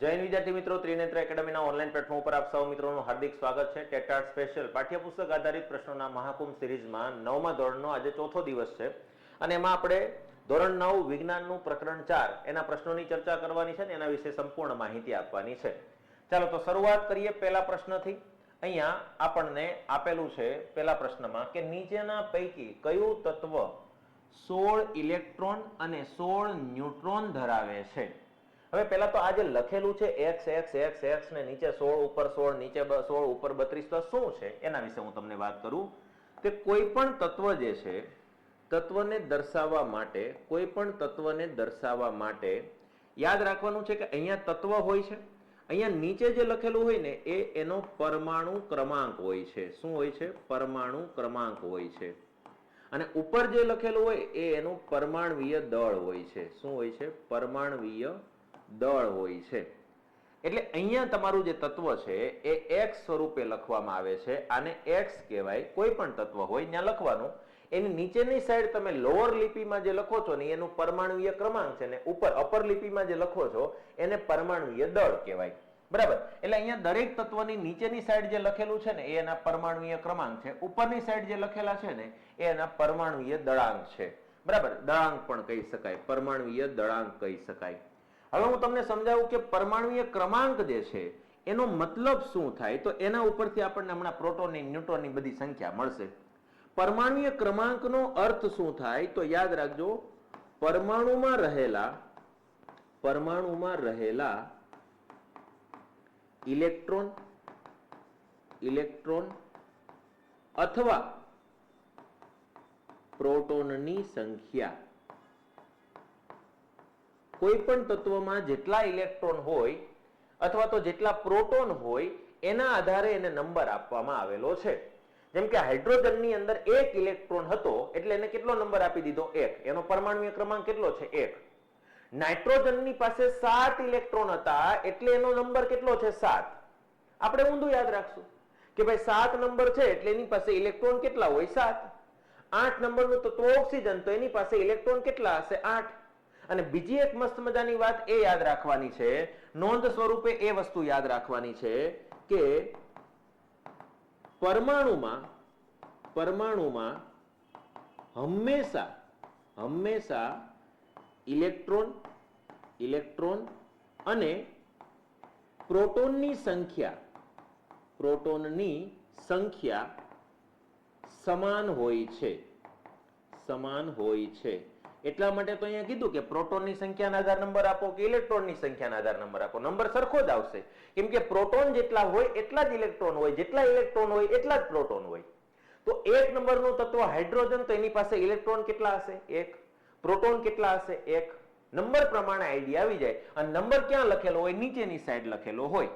જૈન વિદ્યાર્થી મિત્રો, Trinetra એકેડમીના online platform ઉપર આપ સૌ મિત્રોનું હાર્દિક સ્વાગત છે. ટેટાર્ટ સ્પેશિયલ પાઠ્યપુસ્તક આધારિત પ્રશ્નોના મહાકુંભ સિરીઝમાં નવમા ધોરણનો આજે ચોથો દિવસ છે અને એમાં આપણે ધોરણ નવ વિજ્ઞાનનું પ્રકરણ ચાર એના પ્રશ્નોની ચર્ચા કરવાની છે ને એના વિશે સંપૂર્ણ માહિતી આપવાની છે. ચાલો તો શરૂઆત કરીએ પહેલા પ્રશ્નથી. અહીંયા આપણને આપેલું છે પહેલા પ્રશ્નમાં કે નીચેના પૈકી કયું તત્વ સોળ ઇલેક્ટ્રોન અને સોળ ન્યુટ્રોન ધરાવે છે? હવે પહેલા તો આ જે લખેલું છે એક્સ એક્સ એક્સ એક્સ ને નીચે સોળ ઉપર સોળ, નીચે સોળ ઉપર બત્રીસ, તો શું છે? એના વિશે હું તમને વાત કરું કે કોઈ પણ તત્વ જે છે, તત્વને દર્શાવવા માટે, કોઈ પણ તત્વને દર્શાવવા માટે યાદ રાખવાનું છે કે અહીંયા તત્વ હોય છે. અહીંયા નીચે જે લખેલું હોય ને, એ એનો પરમાણુ ક્રમાંક હોય છે. શું હોય છે? પરમાણુ ક્રમાંક હોય છે. અને ઉપર જે લખેલું હોય, એ એનું પરમાણવીય દળ હોય છે. શું હોય છે? પરમાણવીય દળ હોય છે. એટલે અહીંયા તમારું જે તત્વ છે, એ એક્સ સ્વરૂપે લખવામાં આવે છે. આને એક્સ કહેવાય, કોઈ પણ તત્વ હોય, ત્યાં લખવાનું. એની નીચેની સાઈડ તમે લોઅર લિપિમાં જે લખો છો ને, એનું પરમાણુય ક્રમાંક છે ને, ઉપર અપર લિપિમાં જે લખો છો, એને પરમાણુય દળ કહેવાય. બરાબર? એટલે અહીંયા દરેક તત્વની નીચેની સાઈડ જે લખેલું છે ને, એ એના પરમાણુય ક્રમાંક છે. ઉપરની સાઈડ જે લખેલા છે ને, એ એના પરમાણુય દળાંક છે. બરાબર? દળાંક પણ કહી શકાય, પરમાણુય દળાંક કહી શકાય. હવે હું તમને સમજાવું કે પરમાણુય ક્રમાંક જે છે, એનો મતલબ શું થાય? તો એના ઉપરથી આપણને હમણાં પ્રોટોનની ન્યુટ્રોનની બધી સંખ્યા મળશે. પરમાણુય ક્રમાંકનો અર્થ શું થાય? તો યાદ રાખજો, પરમાણુમાં રહેલા પરમાણુમાં રહેલા ઇલેક્ટ્રોન ઇલેક્ટ્રોન અથવા પ્રોટોનની સંખ્યા. કોઈ પણ તત્વમાં જેટલા ઇલેક્ટ્રોન હોય અથવા તો જેટલા પ્રોટોન હોય, એના આધારે એને નંબર આપવામાં આવેલો છે. જેમ કે હાઇડ્રોજનની અંદર એક ઇલેક્ટ્રોન હતો, એટલે એને કેટલો નંબર આપી દીધો? એક. એનો પરમાણુય ક્રમાંક કેટલો છે? એક. નાઇટ્રોજનની પાસે સાત ઇલેક્ટ્રોન હતા, એટલે એનો નંબર કેટલો છે? સાત. આપણે ઊંધું યાદ રાખશું કે ભાઈ સાત નંબર છે, એટલે એની પાસે ઇલેક્ટ્રોન કેટલા હોય? સાત. આઠ નંબરનું તત્વ ઓક્સિજન, તો એની પાસે ઇલેક્ટ્રોન કેટલા હશે? આઠ. અને બીજી એક મસ્ત મજાની વાત એ યાદ રાખવાની છે. નોંધ સ્વરૂપે એ વસ્તુ યાદ રાખવાની છે કે પરમાણુમાં પરમાણુમાં હંમેશા હંમેશા ઇલેક્ટ્રોન ઇલેક્ટ્રોન અને પ્રોટોનની સંખ્યા પ્રોટોનની સંખ્યા સમાન હોય છે. સમાન હોય છે. એટલા માટે તો અહીંયા કીધું કે પ્રોટોનની સંખ્યાના આધાર નંબર આપો કે ઇલેક્ટ્રોનની સંખ્યાના આધાર નંબર આપો. નંબર સરખો જ આવશે. કેમ કે પ્રોટોન જેટલા હોય એટલા જ ઇલેક્ટ્રોન હોય, જેટલા ઇલેક્ટ્રોન હોય એટલા જ પ્રોટોન હોય. તો એક નંબરનું તત્વ હાઇડ્રોજન, તો એની પાસે ઇલેક્ટ્રોન કેટલા હશે? એક. પ્રોટોન કેટલા હશે? એક. નંબર પ્રમાણે આઈડિયા આવી જાય. અને નંબર ક્યાં લખેલો હોય? નીચેની સાઈડ લખેલો હોય.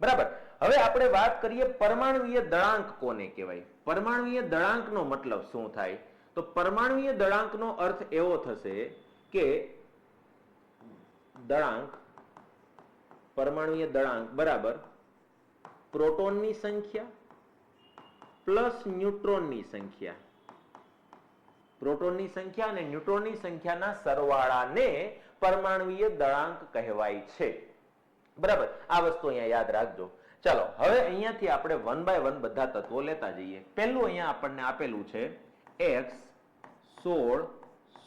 બરાબર? હવે આપણે વાત કરીએ પરમાણુય દળાંક કોને કહેવાય? પરમાણુય દળાંકનો મતલબ શું થાય? તો પરમાણુય દળાંકનો અર્થ એવો થશે કે દળાંક પરમાણુય દળાંક બરાબર પ્રોટોનની સંખ્યા પ્લસ ન્યુટ્રોનની સંખ્યા. પ્રોટોનની સંખ્યા અને ન્યુટ્રોનની સંખ્યાના સરવાળાને પરમાણુય દળાંક કહેવાય છે. બરાબર? આ વસ્તુ અહીંયા યાદ રાખજો. ચાલો, હવે અહીંયાથી આપણે વન બાય વન બધા તત્વો લેતા જઈએ. પહેલું અહીંયા આપણને આપેલું છે એક્સ સોળ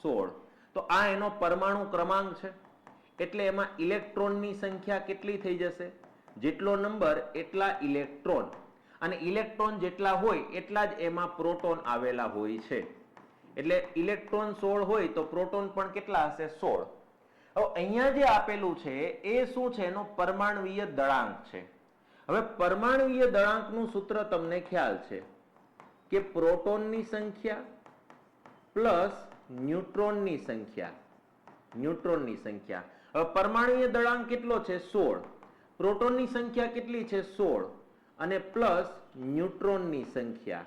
સોળ. તો આ એનો પરમાણુ ક્રમાંક છે. એટલે એમાં ઇલેક્ટ્રોનની સંખ્યા કેટલી થઈ જશે? જેટલો નંબર, એટલા ઇલેક્ટ્રોન. અને ઇલેક્ટ્રોન જેટલા હોય, એટલા જ એમાં પ્રોટોન આવેલા હોય છે. એટલે ઇલેક્ટ્રોન સોળ હોય, તો પ્રોટોન પણ કેટલા હશે? સોળ. હવે અહીંયા જે આપેલું છે, એ શું છે? એનો પરમાણવીય દળાંક છે. હવે પરમાણવીય દળાંકનું સૂત્ર તમને ખ્યાલ છે કે પ્રોટોનની સંખ્યા પ્લસ ન્યુટ્રોનની સંખ્યા. ન્યુટ્રોનની સંખ્યા. હવે પરમાણુય દળાંક કેટલો છે? સોળ. પ્રોટોનની સંખ્યા કેટલી છે? સોળ. અને પ્લસ ન્યુટ્રોનની સંખ્યા.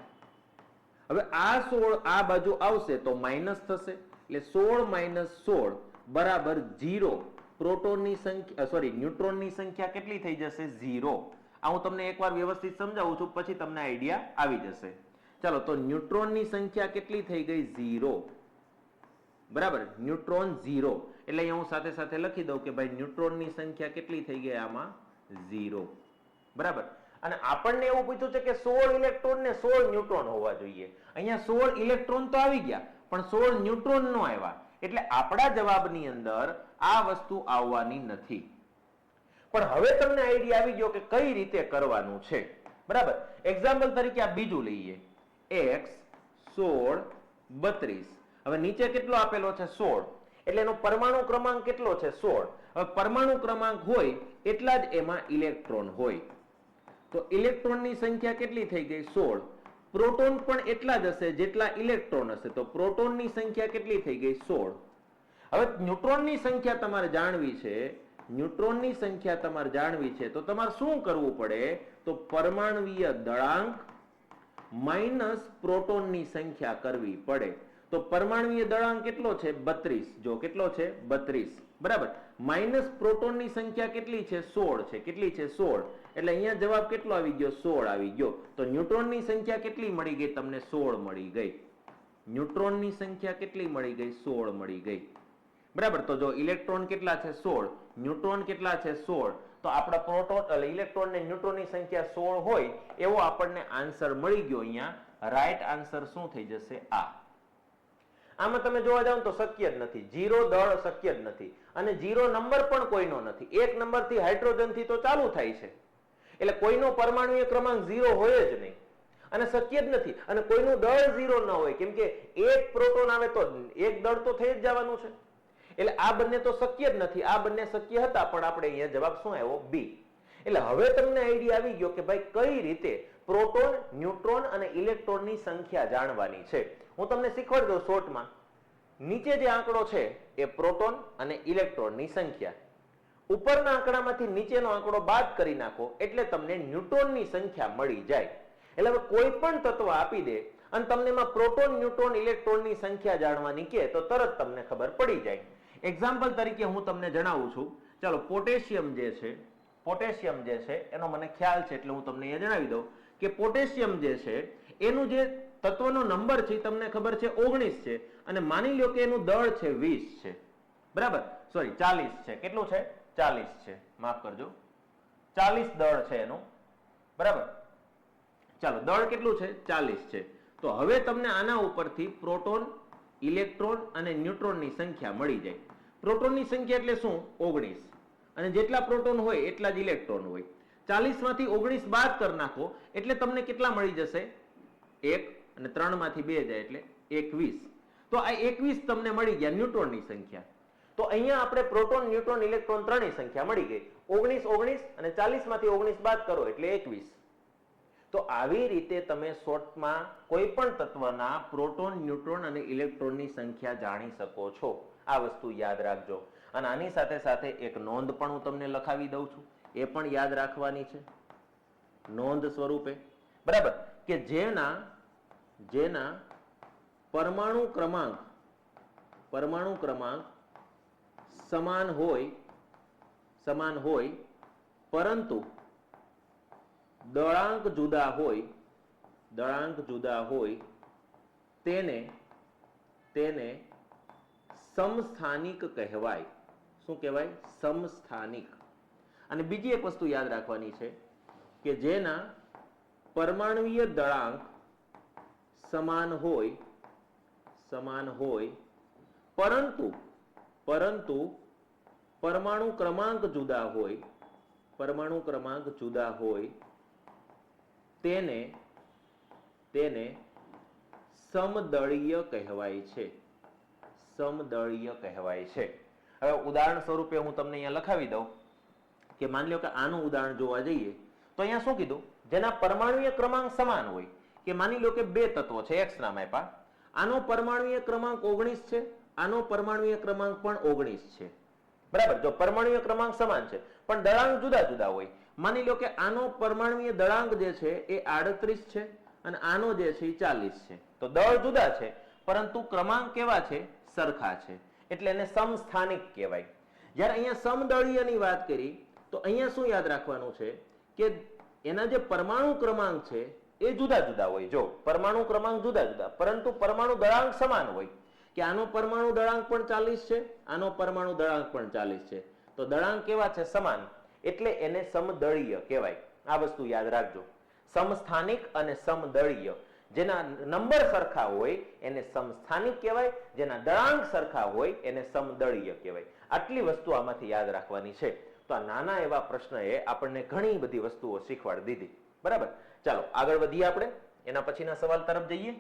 હવે આ સોળ આ બાજુ આવશે તો માઇનસ થશે. એટલે સોળ માઇનસ સોળ બરાબર ઝીરો. પ્રોટોનની સંખ્યા સોરી, ન્યુટ્રોનની સંખ્યા કેટલી થઈ જશે? ઝીરો. આ હું તમને એકવાર વ્યવસ્થિત સમજાવું છું, પછી તમને આઈડિયા આવી જશે. ચાલો, તો ન્યુટ્રોનની સંખ્યા કેટલી થઈ ગઈ? ઝીરો. બરાબર? Neutron zero. એટલે અહીંયા હું સાથે સાથે લખી દઉં કે ભાઈ, ન્યુટ્રોનની સંખ્યા કેટલી થઈ ગઈ આમાં? ઝીરો. બરાબર? અને આપણને એવું પૂછ્યું છે કે સોળ ઇલેક્ટ્રોન ને સોળ ન્યુટ્રોન હોવા જોઈએ. અહીંયા સોળ ઇલેક્ટ્રોન તો આવી ગયા, પણ સોળ ન્યુટ્રોન નો આવ્યા. એટલે આપણા જવાબની અંદર આ વસ્તુ આવવાની નથી. પણ હવે તમને આઈડિયા આવી ગયો કે કઈ રીતે કરવાનું છે. બરાબર? એક્ઝામ્પલ તરીકે આ બીજું લઈએ. એક્સ સોળ બત્રીસ. હવે નીચે કેટલો આપેલો છે સોળ? એટલે એનો પરમાણુ ક્રમાંક કેટલો છે સોળ? હવે પરમાણુ ક્રમાંક હોય એટલા જ એમાં ઇલેક્ટ્રોન હોય. તો ઇલેક્ટ્રોનની સંખ્યા કેટલી થઈ ગઈ? સોળ. પ્રોટોન પણ એટલા જ હશે જેટલા ઇલેક્ટ્રોન હશે. તો પ્રોટોનની સંખ્યા કેટલી થઈ ગઈ? સોળ. હવે ન્યુટ્રોનની સંખ્યા તમારે જાણવી છે. ન્યુટ્રોનની સંખ્યા તમારે જાણવી છે. તો તમારે શું કરવું પડે? તો પરમાણવીય દળાંક માઇનસ પ્રોટોનની સંખ્યા કરવી પડે. તો પરમાણવીય દળાંક કેટલો છે? બત્રીસ. જો કેટલો છે? બત્રીસ. બરાબર. માઇનસ પ્રોટોનની સંખ્યા કેટલી છે? સોળ છે. કેટલી છે? સોળ. એટલે અહીંયા જવાબ કેટલો આવી ગયો? સોળ આવી ગયો. તો ન્યુટ્રોનની સંખ્યા કેટલી મળી ગઈ? તમને સોળ મળી ગઈ. ન્યુટ્રોનની સંખ્યા કેટલી મળી ગઈ? સોળ મળી ગઈ. બરાબર. તો જો ઇલેક્ટ્રોન કેટલા છે? સોળ. ન્યુટ્રોન કેટલા છે? સોળ. તો આપણા પ્રોટોન ઇલેક્ટ્રોન ને ન્યુટ્રોનની સંખ્યા સોળ હોય એવો આપણને આન્સર મળી ગયો અહીંયા. રાઈટ આન્સર શું થઈ જશે? આ. આમાં તમે જોવા જાવ તો શક્ય જ નથી. જીરો દળ શક્ય જ નથી. અને જીરો નંબર પણ કોઈનો નથી. એક નંબરથી હાઇડ્રોજનથી તો ચાલુ થાય છે. એટલે કોઈનો પરમાણુય ક્રમાંક ઝીરો હોય જ નહીં. અને શક્ય જ નથી. અને કોઈનું દળ ઝીરો ન હોય. કેમ કે એક પ્રોટોન આવે તો એક દળ તો થઈ જ જવાનું છે. એટલે આ બંને તો શક્ય જ નથી. આ બંને શક્ય હતા, પણ આપણે અહીંયા જવાબ શું આવ્યો બી એટલે હવે તમને આઈડિયા આવી ગયો કે ભાઈ કઈ રીતે પ્રોટોન, ન્યુટ્રોન અને ઇલેક્ટ્રોનની સંખ્યા જાણવાની છે. હું તમને શીખવાડી દઉં શોર્ટમાં. નીચે જે આંકડો છે એ પ્રોટોન અને ઇલેક્ટ્રોનની સંખ્યા. ઉપરના આંકડામાંથી નીચેનો આંકડો બાદ કરી નાખો, એટલે તમને ન્યુટ્રોનની સંખ્યા મળી જાય. એટલે હવે કોઈ પણ તત્વ આપી દે અને તમને એમાં પ્રોટોન, ન્યુટ્રોન, ઇલેક્ટ્રોનની સંખ્યા જાણવાની કે તો તરત તમને ખબર પડી જાય. એક્ઝામ્પલ તરીકે હું તમને જણાવું છું. ચાલો, પોટેશિયમ જે છે, પોટેશિયમ જે છે, એનો મને ખ્યાલ છે એટલે હું તમને અહીંયા જણાવી દઉં કે પોટેશિયમ જે છે, એનું જે તત્વનો નંબર છે એ તમને ખબર છે ઓગણીસ છે. અને માની લો કે એનું દળ છે વીસ છે. બરાબર? સોરી ચાલીસ છે. કેટલું છે? ચાલીસ છે. માફ કરજો. ચાલીસ દળ છે એનું. બરાબર? ચાલો, દળ કેટલું છે? ચાલીસ છે. તો હવે તમને આના ઉપરથી પ્રોટોન, ઇલેક્ટ્રોન અને ન્યુટ્રોનની સંખ્યા મળી જાય. પ્રોટોનની સંખ્યા એટલે શું? ઓગણીસ. અને જેટલા પ્રોટોન હોય, એટલા જ ઇલેક્ટ્રોન હોય. ચાલીસમાંથી ઓગણીસ બાદ કરી નાખો, એટલે તમને કેટલા મળી જશે? એક અને ત્રણમાંથી બે જાય એટલે એકવીસ. તો આ એકવીસ તમને મળી ગયા ન્યુટ્રોનની સંખ્યા. તો અહીંયા આપણે પ્રોટોન ન્યુટ્રોન ઇલેક્ટ્રોન ત્રણેય સંખ્યા મળી ગઈ. ઓગણીસ ઓગણીસ અને ચાલીસમાંથી ઓગણીસ બાદ કરો એટલે એકવીસ. તો આવી રીતે તમે શોર્ટમાં કોઈ પણ તત્વના પ્રોટોન ન્યુટ્રોન અને ઇલેક્ટ્રોનની સંખ્યા જાણી શકો છો. આ વસ્તુ યાદ રાખજો. અને આની સાથે સાથે એક નોંધ પણ હું તમને લખાવી દઉં છું. એ પણ યાદ રાખવાની છે. નોંધ સ્વરૂપે. બરાબર? કે જેના જેના પરમાણુ ક્રમાંક પરમાણુ ક્રમાંક સમાન હોય સમાન હોય, પરંતુ દળાંક જુદા હોય, દળાંક જુદા હોય, તેને તેને સમસ્થાનિક કહેવાય. શું કહેવાય? સમસ્થાનિક. અને બીજી એક વસ્તુ યાદ રાખવાની છે કે જેના પરમાણુય દળાંક સમાન હોય સમાન હોય, પરંતુ પરંતુ પરમાણુ ક્રમાંક જુદા હોય, પરમાણુ ક્રમાંક જુદા હોય, તેને તેને સમદળીય કહેવાય છે. સમદળીય કહેવાય છે. હવે ઉદાહરણ સ્વરૂપે હું તમને અહીંયા લખાવી દઉં કે માની લો કે આનું ઉદાહરણ જોવા જઈએ, તો અહીંયા શું કીધું? જેના પરમાણુય ક્રમાંક સમાન હોય, કે માની લો કે બે તત્વો છે એક્સ નામ આપ્યા આનો પરમાણુય ક્રમાંક ઓગણીસ છે, આનો પરમાણુય ક્રમાંક પણ ઓગણીસ છે. બરાબર? જો પરમાણુય ક્રમાંક સમાન છે, પણ દળાંક જુદા જુદા હોય, માની લો કે આનો પરમાણુય દળાંક જે છે એ આડત્રીસ છે અને આનો જે છે એ ચાલીસ છે. તો દળ જુદા છે, પરંતુ ક્રમાંક કેવા છે? સરખા છે. એટલે એને સમસ્થાનિક કહેવાય. જ્યારે અહીંયા સમદળીયની વાત કરી, તો અહીંયા શું યાદ રાખવાનું છે કે એના જે પરમાણુ ક્રમાંક છે, એ જુદા જુદા હોય. જો, પરમાણુ ક્રમાંક જુદા જુદા, પરંતુ પરમાણુ દળાંક સમાન હોય. કે આનો પરમાણુ દળાંક પણ ચાલીસ છે, આનો પરમાણુ દળાંક પણ ચાલીસ છે. તો દળાંક કેવા છે? સમાન. એટલે એને સમદળીય કહેવાય. આ વસ્તુ યાદ રાખજો. સમસ્થાનિક અને સમદળીય. જેના નંબર સરખા હોય એને સમસ્થાનિક કહેવાય, જેના દળાંક સરખા હોય એને સમદળીય કહેવાય. આટલી વસ્તુ આમાંથી યાદ રાખવાની છે. તો આ નાના એવા પ્રશ્નએ આપણને ઘણી બધી વસ્તુઓ શીખવાડી દીધી. બરાબર? ચાલો, આગળ વધીએ આપણે. એના પછીના સવાલ તરફ જઈએ.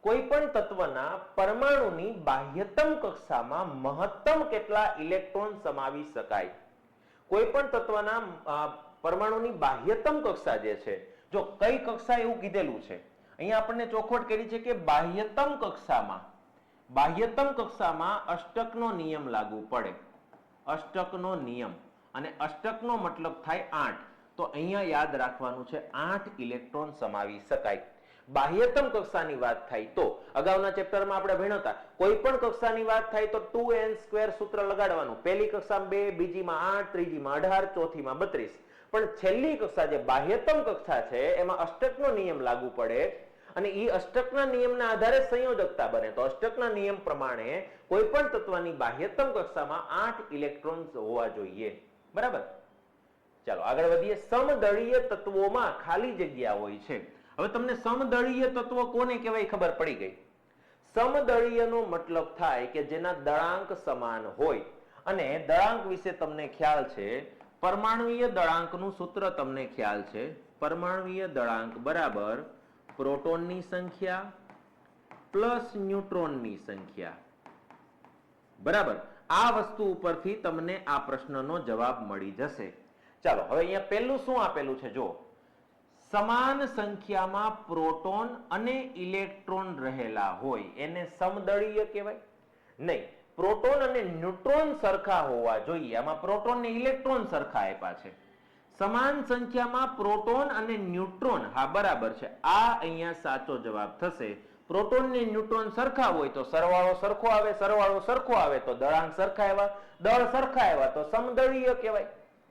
કોઈ પણ તત્વના પરમાણુની બાહ્યતમ કક્ષામાં મહત્તમ કેટલા ઇલેક્ટ્રોન સમાવી શકાય? કોઈ પણ તત્વના પરમાણુની બાહ્યતમ કક્ષા જે છે, જો કઈ કક્ષા એવું કીધેલું છે અહીંયા આપણને ચોખવટ કરી છે કે બાહ્યતમ કક્ષામાં બાહ્યતમ કક્ષામાં અષ્ટકનો નિયમ લાગુ પડે. અષ્ટકનો નિયમ. અને અષ્ટકનો મતલબ થાય આઠ. તો અહીંયા યાદ રાખવાનું છે, આઠ ઇલેક્ટ્રોન સમાવી શકાય. બાહ્યતમ કક્ષાની વાત થાય તો, અગાઉના ચેપ્ટરમાં આપણે ભણ્યા કોઈ પણ કક્ષાની વાત થાય તો ટુ એન સ્ક્વેર સૂત્ર લગાડવાનું. પહેલી કક્ષામાં બે, બીજીમાં આઠ, ત્રીજીમાં અઢાર, ચોથીમાં બત્રીસ. પણ છેલ્લી કક્ષા જે બાહ્યતમ કક્ષા છે, એમાં અષ્ટકનો નિયમ લાગુ પડે અને એ અષ્ટકના નિયમના આધારે સંયોજકતા બને. તો અષ્ટકના નિયમ પ્રમાણે કોઈ પણ તત્વની બાહ્યતમ કક્ષામાં આઠ ઇલેક્ટ્રોન્સ હોવા જોઈએ. બરાબર? ચાલો, આગળ વધીએ. સમદળીય તત્વોમાં ખાલી જગ્યા હોય છે. હવે તમને સમદળીય તત્વો કોને કહેવાય ખબર પડી ગઈ? સમદળીયનો મતલબ થાય કે જેના દળાંક સમાન હોય. અને દળાંક વિશે તમને ખ્યાલ છે. પરમાણુય દળાંકનું સૂત્ર તમને ખ્યાલ છે. પરમાણુય દળાંક બરાબર પ્રોટોનની સંખ્યા પ્લસ ન્યુટ્રોનની સંખ્યા. બરાબર? આ વસ્તુ ઉપરથી તમને આ પ્રશ્નનો જવાબ મળી જશે. ચાલો, હવે અહીંયા પહેલું શું આપેલું છે? જો સમાન સંખ્યામાં પ્રોટોન અને ઇલેક્ટ્રોન રહેલા હોય, એને સમદળીય કહેવાય. નહીં, પ્રોટોન અને ન્યુટ્રોન સરખા હોવા જોઈએ. આમાં પ્રોટોન ને ઇલેક્ટ્રોન સરખા આપ્યા છે. સમાન સંખ્યામાં પ્રોટોન અને ન્યુટ્રોન. હા, બરાબર છે. આ અહીંયા સાચો જવાબ થશે. પ્રોટોન ને ન્યુટ્રોન સરખા હોય તો સરવાળો સરખો આવે, સરવાળો સરખો આવે તો દળાંક સરખા આવ્યા. દળ સરખા આવ્યા તો સમદળીય કહેવાય.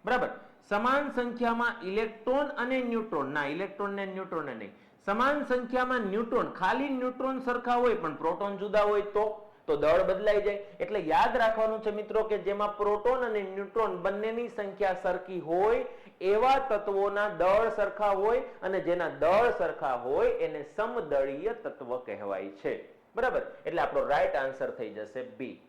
બરાબર? સમાન સંખ્યામાં ઇલેક્ટ્રોન અને ન્યુટ્રોન. ના ઇલેક્ટ્રોન ને ન્યુટ્રોન નહીં. સમાન સંખ્યામાં ન્યુટ્રોન. ખાલી ન્યુટ્રોન સરખા હોય પણ પ્રોટોન જુદા હોય તો? તો દળ બદલાઈ જાય. એટલે યાદ રાખવાનું છે મિત્રો કે જેમાં પ્રોટોન અને ન્યુટ્રોન બંનેની સંખ્યા સરખી હોય, એવા તત્વોના દળ સરખા હોય અને જેના દળ સરખા હોય એને સમદળીય તત્વ કહેવાય છે. બરાબર? એટલે આપણો રાઈટ આન્સર થઈ જશે બી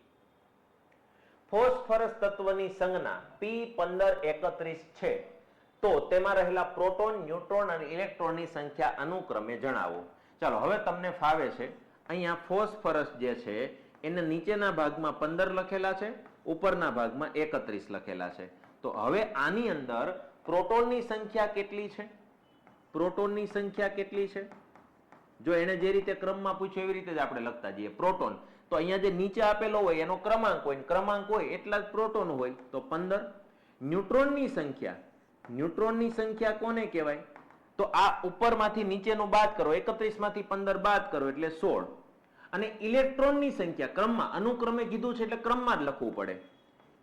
ફોસ્ફરસ તત્વની સંજ્ઞા પી પંદર એકત્રીસ છે. તો તેમાં રહેલા પ્રોટોન, ન્યુટ્રોન અને ઇલેક્ટ્રોનની સંખ્યા અનુક્રમે જણાવો. ચાલો, હવે તમને ફાવે છે. અહીંયા ફોસ્ફરસ જે છે એને નીચેના ભાગમાં પંદર લખેલા છે, ઉપરના ભાગમાં એકત્રીસ લખેલા છે. તો હવે આની અંદર પ્રોટોનની સંખ્યા કેટલી છે? પ્રોટોનની સંખ્યા કેટલી છે? જો એને જે રીતે ક્રમમાં પૂછ્યું એવી રીતે જ આપણે લખતા જઈએ. પ્રોટોન. તો અહીંયા જે નીચે આપેલો હોય એનો ક્રમાંક હોય ક્રમાંક હોય એટલા જ પ્રોટોન હોય. તો પંદર. ન્યુટ્રોનની સંખ્યા. ન્યુટ્રોનની સંખ્યા કોને કહેવાય? તો આ ઉપરમાંથી નીચેનું બાદ કરો. એકત્રીસમાંથી પંદર બાદ કરો એટલે સોળ. અને ઇલેક્ટ્રોનની સંખ્યા ક્રમમાં, અનુક્રમે કીધું છે એટલે ક્રમમાં જ લખવું પડે.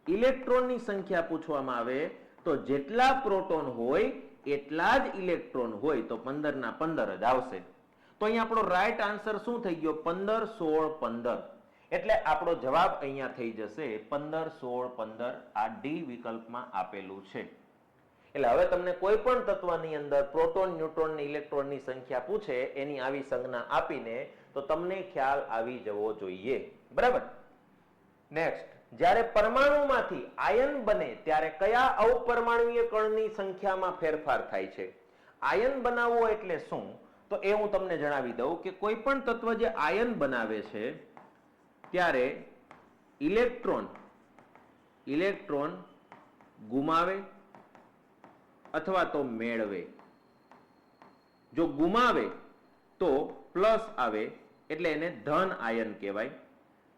ઇલેક્ટ્રોનની સંખ્યા પૂછવામાં આવે તો જેટલા પ્રોટોન હોય, એટલા જ ઇલેક્ટ્રોન હોય, તો પંદર ના પંદર જ આવશે. તો અહીંયા આપણો રાઈટ આન્સર શું થઈ ગયો? પંદર, સોળ, પંદર. એટલે આપણો જવાબ અહીંયા થઈ જશે પંદર, સોળ, પંદર, આ ડી વિકલ્પમાં આપેલું છે. એટલે હવે તમને કોઈ પણ તત્વની અંદર પ્રોટોન, ન્યુટ્રોન ઇલેક્ટ્રોનની સંખ્યા પૂછે, એની આવી સંજ્ઞા આપીને તો તમને ખ્યાલ આવી જવો જોઈએ. બરાબર? નેક્સ્ટ જ્યારે પરમાણુમાંથી આયન બને, ત્યારે કયા અવપરમાણુય કણની સંખ્યામાં ફેરફાર થાય છે? આયન બનાવવો એટલે શું? તો એ હું તમને જણાવી દઉં કે કોઈ પણ તત્વ જે આયન બનાવે છે, ત્યારે ઇલેક્ટ્રોન ઇલેક્ટ્રોન ગુમાવે અથવા તો મેળવે. જો ગુમાવે, તો પ્લસ આવે એટલે એને ધન આયન કહેવાય.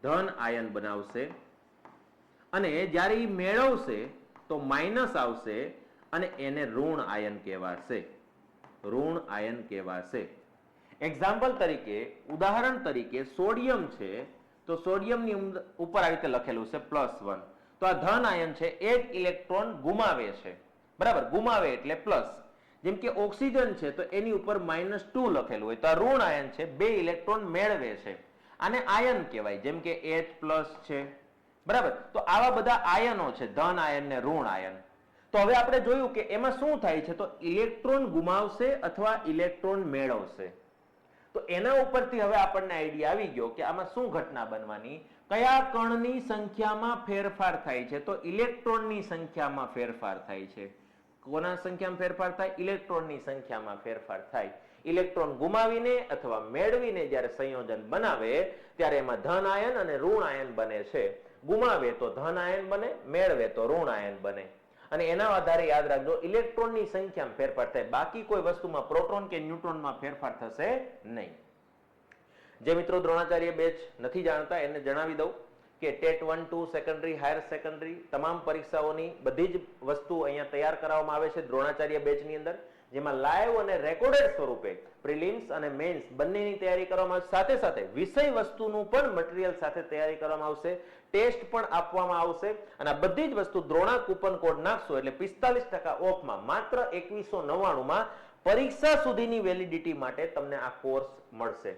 ધન આયન બનાવશે. અને જ્યારે એ મેળવશે, તો માઇનસ આવશે અને એને ઋણ આયન કહેવાશે. ઋણ આયન કહેવાશે. એક્ઝામ્પલ તરીકે, ઉદાહરણ તરીકે સોડિયમ છે, તો સોડિયમની ઉપર આવી રીતે લખેલું છે, પ્લસ વન. તો આ ધન આયન છે, એક ઇલેક્ટ્રોન ગુમાવે છે. બરાબર? ગુમાવે એટલે પ્લસ. જેમ કે ઓક્સિજન છે, તો એની ઉપર માઇનસ ટુ લખેલું હોય. તો આ ઋણ આયન છે, બે ઇલેક્ટ્રોન મેળવે છે. આને આયન કહેવાય, જેમ કે એચ પ્લસ છે. બરાબર? તો આવા બધા આયનો છે, ધન આયન ને ઋણ આયન. તો હવે આપણે જોયું કે એમાં શું થાય છે, તો ઇલેક્ટ્રોન ગુમાવશે અથવા ઇલેક્ટ્રોન મેળવશે. તો એના ઉપરથી હવે આપણને આઈડિયા આવી ગયો કે આમાં શું ઘટના બનવાની? કયા કણની સંખ્યામાં ફેરફાર થાય છે? તો ઇલેક્ટ્રોનની સંખ્યામાં ફેરફાર થાય છે. કોના સંખ્યામાં ફેરફાર થાય, ઇલેક્ટ્રોનની સંખ્યામાં ફેરફાર થાય. ઇલેક્ટ્રોન ગુમાવીને અથવા મેળવીને જ્યારે સંયોજન બનાવે, ત્યારે એમાં ધન આયન અને ઋણ આયન બને છે. ગુમાવે તો ધન આયન બને, મેળવે તો ઋણ આયન બને. અને એના આધારે યાદ રાખજો, ઇલેક્ટ્રોનની સંખ્યામાં ફેરફાર થાય. બાકી કોઈ વસ્તુમાં પ્રોટોન કે ન્યુટ્રોનમાં ફેરફાર થશે નહીં. જે મિત્રો દ્રોણાચાર્ય બેચ નથી જાણતા, એને જણાવી દઉં. કે TET one, two, secondary, higher secondary, તમામ પરીક્ષાઓની બધી જ વસ્તુ અહીંયા તૈયાર કરવામાં આવે છે દ્રોણાચાર્ય બેચની અંદર, જેમાં લાઈવ અને રેકોર્ડેડ સ્વરૂપે પ્રિલિમ્સ અને મેન્સ બંનેની તૈયારી કરવામાં આવશે. સાથે સાથે વિષય વસ્તુનું પણ મટીરિયલ સાથે તૈયારી કરવામાં આવશે. ટેસ્ટ પણ આપવામાં આવશે. અને આ બધી જ વસ્તુ દ્રોણા કૂપન કોડ નાખશો એટલે પિસ્તાલીસ ટકા ઓફમાં માત્ર એકવીસો નવ્વાણુંમાં પરીક્ષા સુધીની વેલિડિટી માટે તમને આ કોર્સ મળશે.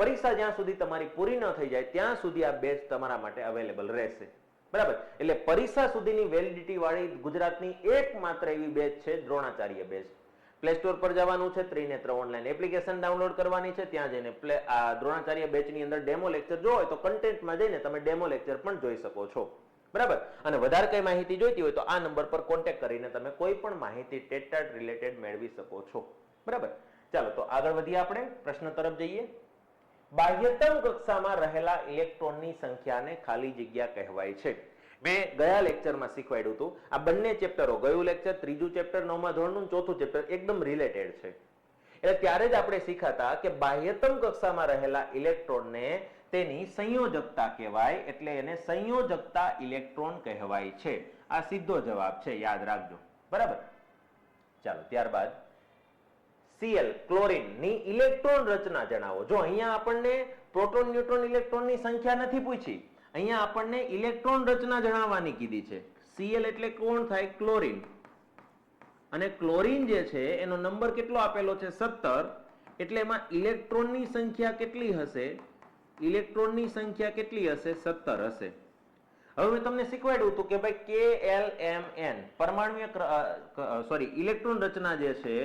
પરીક્ષા જ્યાં સુધી તમારી પૂરી ન થઈ જાય, ત્યાં સુધી આ બેચ તમારા માટે અવેલેબલ રહેશે. બરાબર? એટલે પરીક્ષા સુધીની વેલિડિટી વાળી ગુજરાતની એકમાત્ર એવી બેચ છે દ્રોણાચાર્ય બેચ. પ્લે સ્ટોર પર જવાનું છે ત્રિનેત્ર ઓનલાઈન એપ્લિકેશન ડાઉનલોડ કરવાની છે, ત્યાં જઈને પ્લે આ દ્રોણાચાર્ય બેચની અંદર ડેમો લેક્ચર જો હોય તો કન્ટેન્ટમાં જઈને તમે ડેમો લેક્ચર પણ જોઈ શકો છો. બરાબર? અને વધારે કઈ માહિતી જોઈતી હોય તો આ નંબર પર કોન્ટેક્ટ કરીને તમે કોઈ પણ માહિતી ટેટાટ રિલેટેડ મેળવી શકો છો. બરાબર? ચાલો, તો આગળ વધીએ આપણે. પ્રશ્ન તરફ જઈએ. બાહ્યતમ કક્ષામાં રહેલા ઇલેક્ટ્રોનની સંખ્યાને ખાલી જગ્યા કહેવાય છે. મેં ગયા લેક્ચરમાં શીખવાડ્યું હતું, આ બંને ચેપ્ટરો, ગયું લેક્ચર, ત્રીજું ચેપ્ટર, નવમા ધોરણનું ચોથું ચેપ્ટર એકદમ રિલેટેડ છે. એટલે ત્યારે જ આપણે શીખાતા કે બાહ્યતમ કક્ષામાં રહેલા ઇલેક્ટ્રોનને તેની સંયોજકતા કહેવાય, એટલે એને સંયોજકતા ઇલેક્ટ્રોન કહેવાય છે. આ સીધો જવાબ છે, યાદ રાખજો. બરાબર? ચાલો, ત્યારબાદ Cl ક્લોરિનની ઇલેક્ટ્રોન રચના જણાવો. જો અહીંયા આપણને પ્રોટોન ન્યુટ્રોન ઇલેક્ટ્રોનની સંખ્યા નથી પૂછી, અહીંયા આપણને ઇલેક્ટ્રોન રચના જણાવવાની કીધી છે. સીએલ એટલે કોણ થાય? ક્લોરિન અને ક્લોરીન જે છે, એનો નંબર કેટલો આપેલો છે? સત્તર. એટલે એમાં ઇલેક્ટ્રોનની સંખ્યા કેટલી હશે? ઇલેક્ટ્રોનની સંખ્યા કેટલી હશે? સત્તર હશે. હવે મેં તમને શીખવાડ્યું હતું કે ભાઈ કે એલ એમ એન પરમાણુય સોરી ઇલેક્ટ્રોન રચના જે છે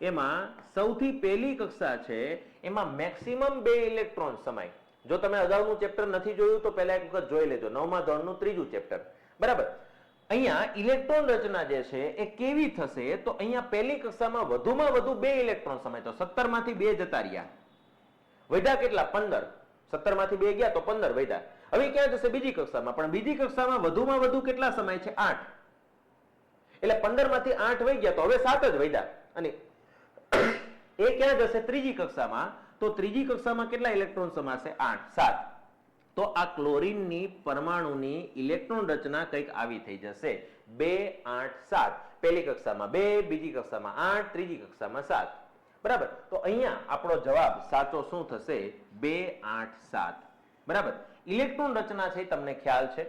એમાં સૌથી પહેલી કક્ષા છે, એમાં મેક્સિમમ બે ઇલેક્ટ્રોન સમાય. જો તમે અગાઉનું ચેપ્ટર નથી જોયું, તો પહેલા એક વખત જોઈ લેજો. નવમા ધોરણનું ત્રીજું ચેપ્ટર બરાબર? અહીંયા ઇલેક્ટ્રોન રચના જે છે, એ કેવી થશે? તો અહીંયા પહેલી કક્ષામાં વધુમાં વધુ બે ઇલેક્ટ્રોન સમાય. તો સત્તરમાંથી બે જતા રહ્યા. વધ્યા કેટલા? પંદર. સત્તરમાંથી બે ગયા તો પંદર વધ્યા. હવે ક્યાં જશે? બીજી કક્ષામાં. પણ બીજી કક્ષામાં વધુમાં વધુ કેટલા સમય છે? આઠ. એટલે પંદરમાંથી આઠ વહી ગયા તો હવે સાત જ વધ્યા. અને એ ક્યાં જશે? ત્રીજી કક્ષામાં. તો ત્રીજી કક્ષામાં કેટલા ઇલેક્ટ્રોન સમાશે? આઠ. સાત. તો આ ક્લોરીનની પરમાણુની ઇલેક્ટ્રોન રચના કંઈક આવી થઈ જશે. બે, આઠ, સાત. પહેલી કક્ષામાં બે, બીજી કક્ષામાં આઠ, ત્રીજી કક્ષામાં સાત. બરાબર? તો અહીંયા આપણો જવાબ સાચો શું થશે? બે, આઠ, સાત. બરાબર? ઇલેક્ટ્રોન રચના છે, તમને ખ્યાલ છે.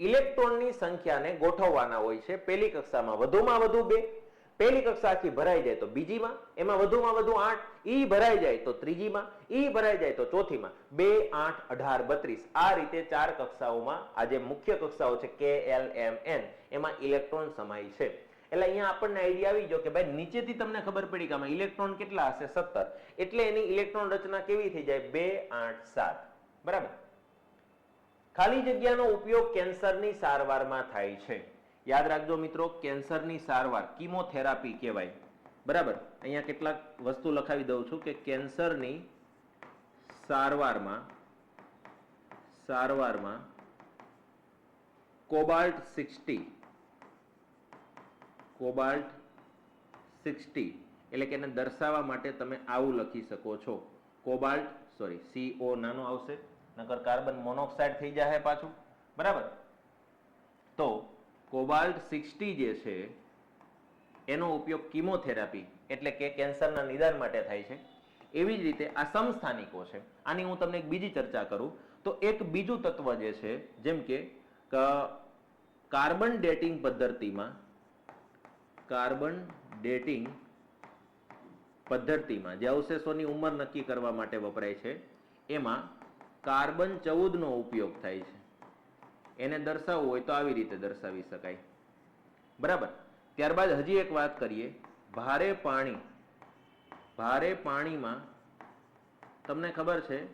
ઇલેક્ટ્રોનની સંખ્યાને ગોઠવવાના હોય છે. પહેલી કક્ષામાં વધુમાં વધુ બે પહેલી કક્ષા આખી ભરાઈ જાય તો બીજીમાં, એમાં વધુમાં વધુ આઠ, ઈ ભરાઈ જાય તો ત્રીજીમાં, ઈ ભરાઈ જાય તો ચોથીમાં. બે, આઠ, અઢાર, બત્રીસ. આ રીતે ચાર કક્ષાઓમાં આ જે મુખ્ય કક્ષાઓ છે કે, એલ, એમ, એન, એમાં ઇલેક્ટ્રોન સમાય છે. એટલે અહીંયા આપણને આઈડિયા આવી ગયો કે ભાઈ નીચેથી તમને ખબર પડી કે આમાં ઇલેક્ટ્રોન કેટલા હશે? સત્તર. એટલે એની ઇલેક્ટ્રોન રચના કેવી થઈ જાય? બે, આઠ, સાત. બરાબર? ખાલી જગ્યાનો ઉપયોગ કેન્સરની સારવારમાં થાય છે. યાદ રાખજો મિત્રો, કેન્સરની સારવાર, કીમોથેરાપી કહેવાય. બરાબર? અહીંયા કેટલાક વસ્તુ લખાવી દઉં છું કે કેન્સરની સારવારમાં સારવારમાં કોબાલ્ટ સિક્સટી કોબાલ્ટ સિક્સટી, એટલે કે એને દર્શાવવા માટે તમે આવું લખી શકો છો. કોબાલ્ટ સોરી સીઓ નાનો આવશે, નકર કાર્બન મોનોક્સાઇડ થઈ જાય પાછું. બરાબર? તો કોબાલ્ટ સિક્સટી જે છે, એનો ઉપયોગ કિમોથેરાપી એટલે કે કેન્સરના નિદાન માટે થાય છે. એવી જ રીતે આ સમસ્થાનિકો છે. આની હું તમને એક બીજી ચર્ચા કરું. તો એક બીજું તત્વ જે છે, જેમ કે કાર્બન ડેટિંગ પદ્ધતિમાં, કાર્બન ડેટિંગ પદ્ધતિમાં, જે અવશેષોની ઉંમર નક્કી કરવા માટે વપરાય છે, એમાં કાર્બન ચૌદનો ઉપયોગ થાય છે. એને દર્શાવવું હોય તો આવી રીતે દર્શાવી શકાય. બરાબર? ત્યારબાદ હજી એક વાત કરીએ. ભારે પાણી, ભારે પાણીમાં તમને ખબર છે,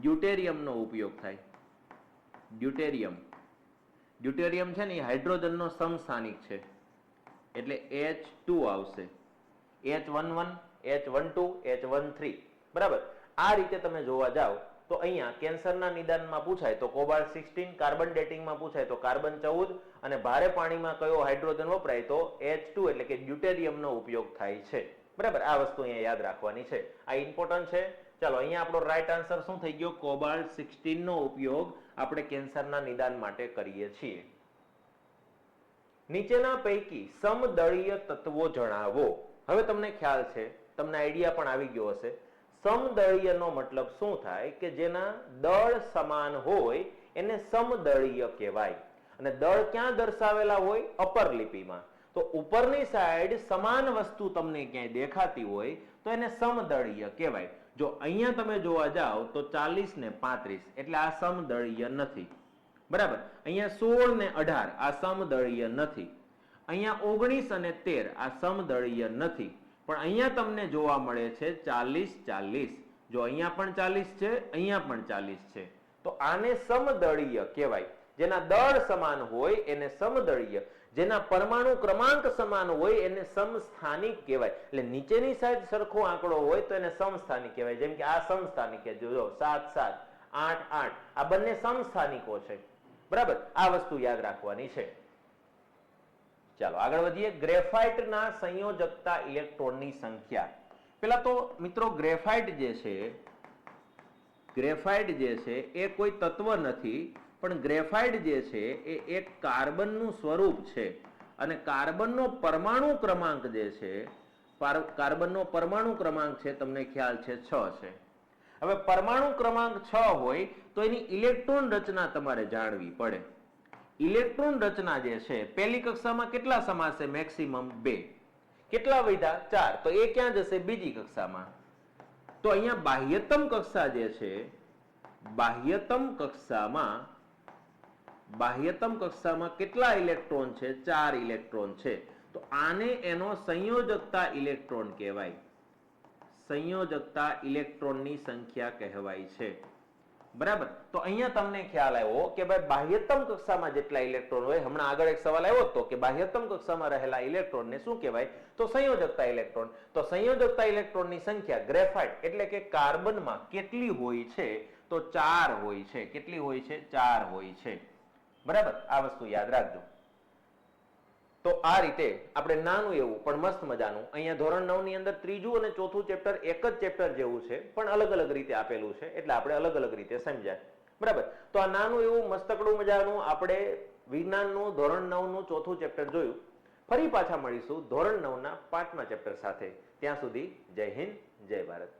ડ્યુટેરિયમનો ઉપયોગ થાય. ડ્યુટેરિયમ. ડ્યુટેરિયમ છે ને એ હાઇડ્રોજનનો સમસ્થાનિક છે. એટલે એચ ટુ આવશે. H one one H one two H one three બરાબર? આ રીતે તમે જોવા જાઓ તો અહીંયા કેન્સરના નિદાનમાં પૂછાય તો કોબાલ્ટ સિક્સટીન, કાર્બન ડેટિંગમાં પૂછાય તો કાર્બન ચૌદ અને ભારે પાણીમાં કયો હાઇડ્રોજન વપરાય તો એચ ટુ, એટલે કે ડ્યુટેરિયમનો ઉપયોગ થાય છે. બરાબર? આ વસ્તુ અહીંયા યાદ રાખવાની છે. આ ઇમ્પોર્ટન્ટ છે. ચાલો, અહીંયા આપણો રાઈટ આન્સર શું થઈ ગયો? કોબાલ્ટ સિક્સટીન નો ઉપયોગ આપણે કેન્સરના નિદાન માટે કરીએ છીએ. નીચેના પૈકી સમદળીય તત્વો જણાવો. હવે તમને ખ્યાલ છે. તમને આઈડિયા પણ આવી ગયો હશે. સમદળીયનો મતલબ શું થાય કે જેના દળ સમાન હોય એને સમદળીય કહેવાય. અને દળ ક્યાં દર્શાવેલા હોય? અપર લિપિમાં. તો ઉપરની સાઈડ સમાન વસ્તુ તમને ક્યાંય દેખાતી હોય તો એને સમદળીય કહેવાય. જો અહીંયા તમે જોવા જાઓ તો ચાલીસ ને પાંત્રીસ, એટલે આ સમદળીય નથી. બરાબર? અહીંયા સોળ ને અઢાર, આ સમદળીય નથી. અહીંયા ઓગણીસ અને તેર, આ સમદળીય નથી. પણ અહીંયા તમને જોવા મળે છે ચાલીસ ચાલીસ. જો અહીંયા પણ ચાલીસ છે, અહીંયા પણ ચાલીસ છે. તો આને સમદળીય કહેવાય. જેના દળ સમાન હોય એને સમદળીય. જેના પરમાણુ ક્રમાંક સમાન હોય એને સમસ્થાનિક કહેવાય. એટલે નીચેની સાઈડ સરખો આંકડો હોય તો એને સમસ્થાનિક કહેવાય. જેમ કે આ સમસ્થાનિક છે. જો સાત સાત, આઠ આઠ. આ બંને સમસ્થાનિકો છે. બરાબર? આ વસ્તુ યાદ રાખવાની છે. ચાલો, આગળ વધીએ. ગ્રેફાઇટના સંયોજકતા ઇલેક્ટ્રોનની સંખ્યા. પેલા તો, મિત્રો, ગ્રેફાઇટ જે છે, ગ્રેફાઇટ જે છે, એ કોઈ તત્વ નથી, પણ ગ્રેફાઇટ જે છે, એ એક કાર્બનનું સ્વરૂપ છે. અને કાર્બનનો પરમાણુ ક્રમાંક જે છે કાર્બનનો પરમાણુ ક્રમાંક છે, તમને ખ્યાલ છે, છ છે. હવે પરમાણુ ક્રમાંક છ હોય, તો એની ઇલેક્ટ્રોન રચના તમારે જાણવી પડે. ઇલેક્ટ્રોન રચના જે છે, પહેલી કક્ષામાં કેટલા સમાશે મેક્સિમમ બે. કેટલા વધ્યા ચાર. તો એ ક્યાં જશે? બીજી કક્ષામાં. તો અહીંયા બાહ્યતમ કક્ષા જે છે, બાહ્યતમ કક્ષામાં બાહ્યતમ કક્ષામાં કેટલા ઇલેક્ટ્રોન છે? ચાર ઇલેક્ટ્રોન છે. તો આને એનો સંયોજકતા ઇલેક્ટ્રોન કહેવાય. સંયોજકતા ઇલેક્ટ્રોનની સંખ્યા કહેવાય છે. બરાબર? તો અહીંયા તમને ખ્યાલ આવ્યો કે ભાઈ બાહ્યતમ કક્ષામાં જેટલા ઇલેક્ટ્રોન હોય, હમણાં આગળ એક સવાલ આવ્યો હતો કે બાહ્યતમ કક્ષામાં રહેલા ઇલેક્ટ્રોનને શું કહેવાય? તો સંયોજકતા ઇલેક્ટ્રોન. તો સંયોજકતા ઇલેક્ટ્રોનની સંખ્યા ગ્રેફાઇટ, એટલે કે કાર્બનમાં કેટલી હોય છે? તો ચાર હોય છે. કેટલી હોય છે? ચાર હોય છે. બરાબર? આ વસ્તુ યાદ રાખજો. તો આ રીતે આપણે નાનું એવું, પણ મસ્ત મજાનું, અહીંયા ધોરણ નવની અંદર ત્રીજું અને ચોથું ચેપ્ટર એક જ ચેપ્ટર જેવું છે, પણ અલગ અલગ રીતે આપેલું છે, એટલે આપણે અલગ અલગ રીતે સમજાય. બરાબર? તો આ નાનું એવું મસ્તકડું મજાનું આપણે વિજ્ઞાનનું, ધોરણ નવનું ચોથું ચેપ્ટર જોયું. ફરી પાછા મળીશું ધોરણ નવ ના પાંચમા ચેપ્ટર સાથે. ત્યાં સુધી જય હિન્દ, જય ભારત.